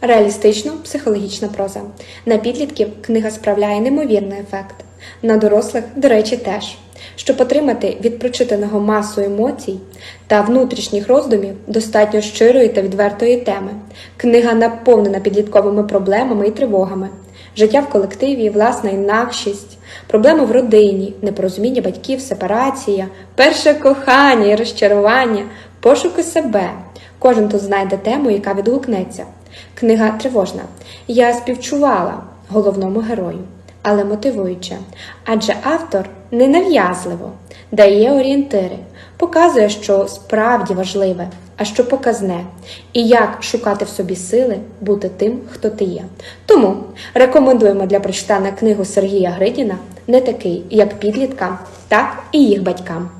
Реалістично психологічна проза. На підлітків книга справляє неймовірний ефект. На дорослих, до речі, теж. Щоб отримати від прочитаного масу емоцій та внутрішніх роздумів достатньо щирої та відвертої теми. Книга наповнена підлітковими проблемами і тривогами. Життя в колективі, власна інакшість, проблеми в родині, непорозуміння батьків, сепарація, перше кохання і розчарування, пошуки себе. Кожен тут знайде тему, яка відгукнеться. Книга тривожна. Я співчувала головному герою, але мотивуюча. Адже автор ненав'язливо дає орієнтири, показує, що справді важливе, а що показне, і як шукати в собі сили бути тим, хто ти є. Тому рекомендуємо для прочитання книгу Сергія Гридіна не такий, як підліткам, так і їх батькам.